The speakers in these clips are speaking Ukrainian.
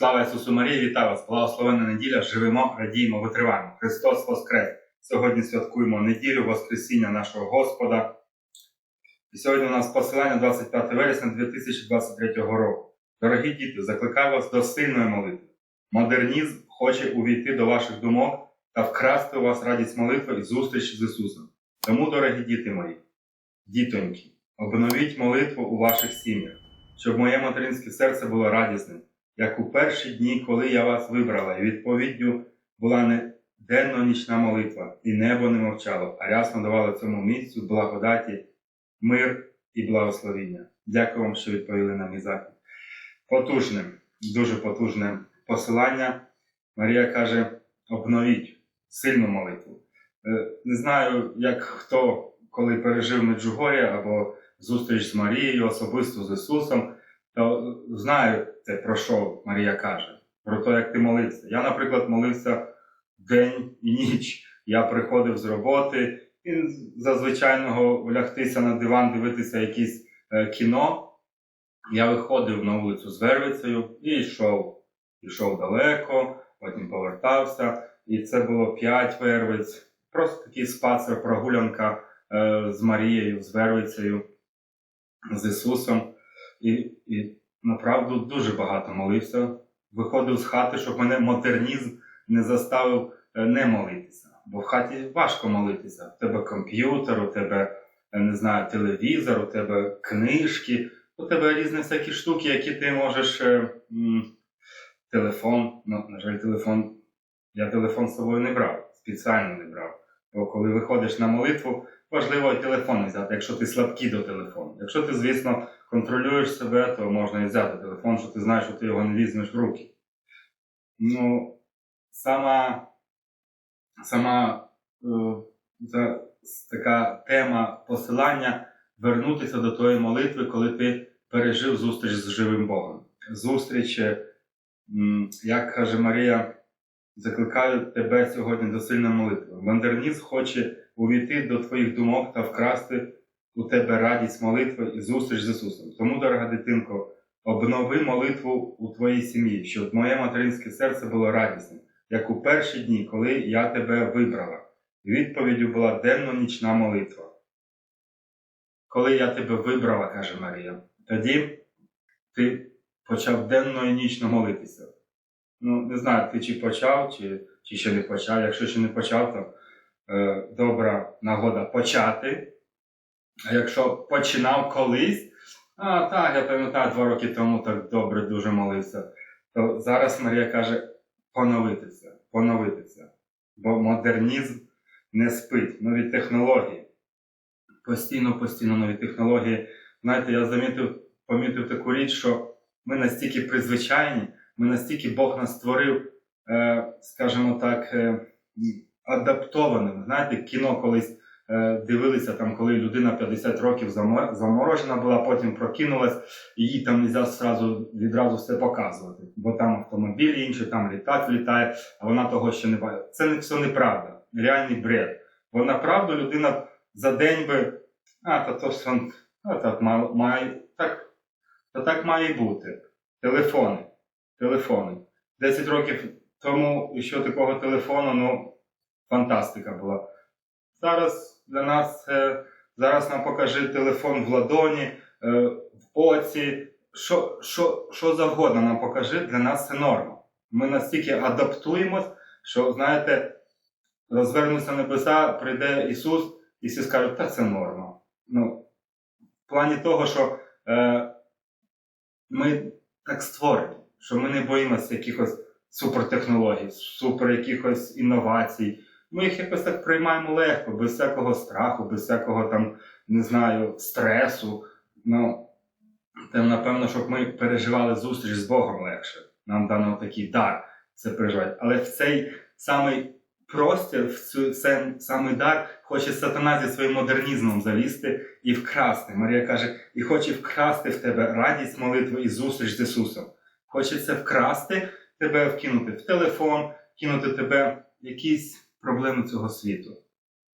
Слава Ісусу Марії, вітаю вас! Благословенна неділя! Живемо, радіємо, витриваємо. Христос Воскрес! Сьогодні святкуємо неділю Воскресіння нашого Господа. І сьогодні у нас посилання 25 вересня 2023 року. Дорогі діти, закликаю вас до сильної молитви. Модернізм хоче увійти до ваших думок та вкрасти у вас радість молитви і зустрічі з Ісусом. Тому, дорогі діти мої, дітоньки, обновіть молитву у ваших сім'ях, щоб моє материнське серце було радісним як у перші дні, коли я вас вибрала, і відповіддю була не денно-нічна молитва, і небо не мовчало, а рясно давало цьому місцю благодаті, мир і благословіння. Дякую вам, що відповіли на мій захід. Потужним, дуже потужне посилання. Марія каже: обновіть сильну молитву. Е, Не знаю, як хто коли пережив Меджугор'я або зустріч з Марією, особисто з Ісусом то знаю те, про що Марія каже, про те, як ти молився. Я, наприклад, молився день і ніч. Я приходив з роботи і зазвичайного лягтися на диван, дивитися якесь е, кіно. Я виходив на вулицю з Вервицею і йшов. Йшов далеко, потім повертався. І це було п'ять вервиць. Просто такий спацер, прогулянка е, з Марією, з Вервицею, з Ісусом. І, і направду дуже багато молився. Виходив з хати, щоб мене модернізм не заставив е, не молитися. Бо в хаті важко молитися. У тебе комп'ютер, у тебе е, не знаю, телевізор, у тебе книжки, у тебе різні всякі штуки, які ти можеш. е, Телефон, ну, на жаль, телефон. Я телефон з собою не брав, спеціально не брав. Бо коли виходиш на молитву, важливо і телефон взяти, якщо ти слабкий до телефону. Якщо ти, звісно, контролюєш себе, то можна і взяти телефон, що ти знаєш, що ти його не візьмеш в руки. Ну, сама сама е, така тема посилання вернутися до тої молитви, коли ти пережив зустріч з живим Богом. Зустріч, е, як каже Марія, закликаю тебе сьогодні до сильної молитви. Модернізм хоче увійти до твоїх думок та вкрасти у тебе радість молитви і зустріч з Ісусом. Тому, дорога дитинко, обнови молитву у твоїй сім'ї, щоб моє материнське серце було радісним, як у перші дні, коли я тебе вибрала. Відповіддю була денно-нічна молитва. Коли я тебе вибрала, каже Марія, тоді ти почав денно і нічно молитися. Ну, не знаю, ти чи почав, чи, чи ще не почав. Якщо ще не почав, то е, добра нагода почати. А якщо починав колись, а так, я пам'ятаю, два роки тому так добре дуже молився, то зараз Марія каже поновитися, поновитися. Бо модернізм не спить, нові технології. Постійно, постійно нові технології. Знаєте, я замітив, помітив таку річ, що ми настільки призвичайні, ми настільки Бог нас створив, е, скажімо так, е, адаптованим. Знаєте, кіно колись е, дивилися, там, коли людина 50 років заморожена була, потім прокинулась, і їй там не сразу, відразу все показувати. Бо там автомобілі інші, там літак літає, а вона того ще не бачить. Це все неправда, реальний бред. Бо направду людина за день би, а, то то все, а, так, має, так, то так має бути. Телефони. Телефони. 10 років тому ще такого телефону, ну, фантастика була. Зараз для нас, зараз нам покажи телефон в ладоні, е, в оці, що, що, що завгодно нам покажи, для нас це норма. Ми настільки адаптуємось, що, знаєте, розвернуться небеса, прийде Ісус, і всі скажуть, та це норма. Ну, в плані того, що е, ми так створені, що ми не боїмося якихось супертехнологій, супер якихось інновацій. Ми їх якось так приймаємо легко, без всякого страху, без всякого там, не знаю, стресу. Ну, там, напевно, щоб ми переживали зустріч з Богом легше. Нам дано такий дар це переживати. Але в цей самий простір, в цей самий дар хоче сатана зі своїм модернізмом залізти і вкрасти. Марія каже, і хоче вкрасти в тебе радість молитви і зустріч з Ісусом. Хочеться вкрасти тебе, вкинути в телефон, кинути тебе в якісь проблеми цього світу,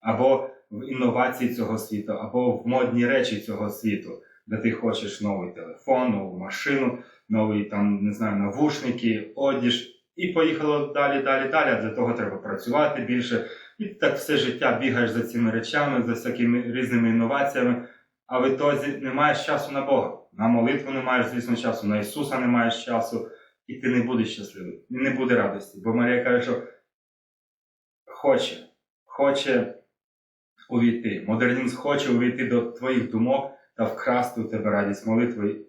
або в інновації цього світу, або в модні речі цього світу, де ти хочеш новий телефон, нову машину, нові там, не знаю, навушники, одіж. І поїхало далі, далі, далі. Для того треба працювати більше. І так все життя бігаєш за цими речами, за всякими різними інноваціями, а в ітозі не маєш часу на Бога. На молитву не маєш, звісно, часу, на Ісуса не маєш часу, і ти не будеш щасливий, не буде радості. Бо Марія каже, що хоче, хоче увійти. Модернізм хоче увійти до твоїх думок та вкрасти у тебе радість молитви,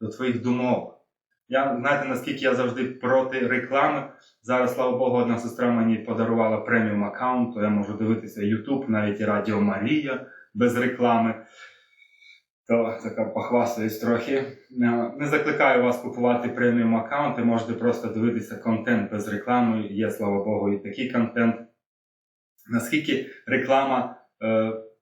до твоїх думок. Я знаєте, наскільки я завжди проти реклами. Зараз, слава Богу, одна сестра мені подарувала преміум аккаунт, то я можу дивитися YouTube, навіть і Радіо Марія без реклами. То така похвастаюсь трохи. Не закликаю вас купувати преміум аккаунти, можете просто дивитися контент без реклами. Є, слава Богу, і такий контент. Наскільки реклама е,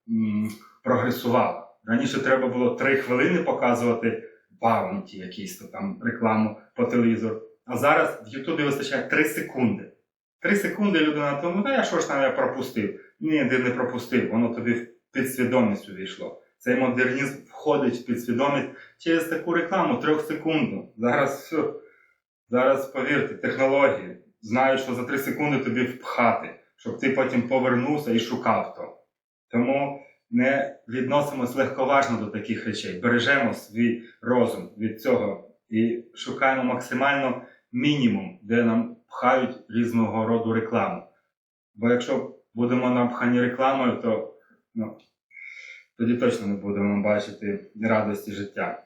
м, прогресувала? Раніше треба було 3 хвилини показувати баунті, якісь то там рекламу по телевізору. А зараз в Ютубі вистачає 3 секунди. 3 секунди людина тому, та я що ж там я пропустив? Ні, ти не пропустив, воно тобі в підсвідомість увійшло. Цей модернізм входить в підсвідомість через таку рекламу трьохсекундну. Зараз все. Зараз повірте, технології знають, що за 3 секунди тобі впхати, щоб ти потім повернувся і шукав то. Тому не відносимось легковажно до таких речей. Бережемо свій розум від цього і шукаємо максимально мінімум, де нам пхають різного роду рекламу. Бо якщо будемо напхані рекламою, то ну, тоді точно не будемо бачити радості життя.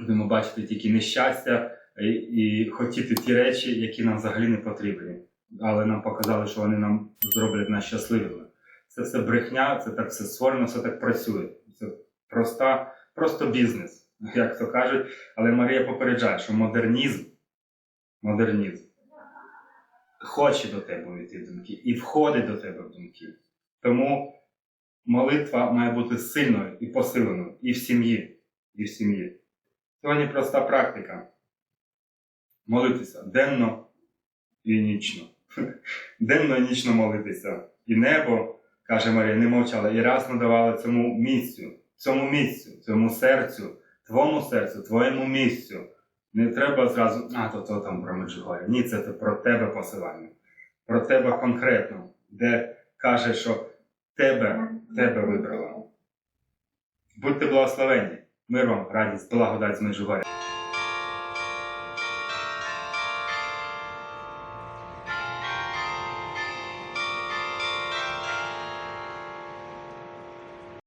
Будемо бачити тільки нещастя і, і хотіти ті речі, які нам взагалі не потрібні. Але нам показали, що вони нам зроблять нас щасливими. Це все брехня, це так все створено, все так працює. Це проста, просто бізнес, як то кажуть. Але Марія попереджає, що модернізм, модернізм хоче до тебе увійти в думки і входить до тебе в думки. Тому молитва має бути сильною і посиленою і в сім'ї, і в сім'ї. Сьогодні проста практика. Молитися денно і нічно. Денно і нічно молитися. І небо, каже Марія, не мовчала, і раз надавала цьому місцю, цьому місцю, цьому серцю, твоєму серцю, твоєму місцю. Не треба зразу, а то, то там про Меджугоря. Ні, це про тебе посилання. Про тебе конкретно, де каже, що тебе, тебе вибрала. Будьте благословені, мир вам, радість, благодать з Меджугоря.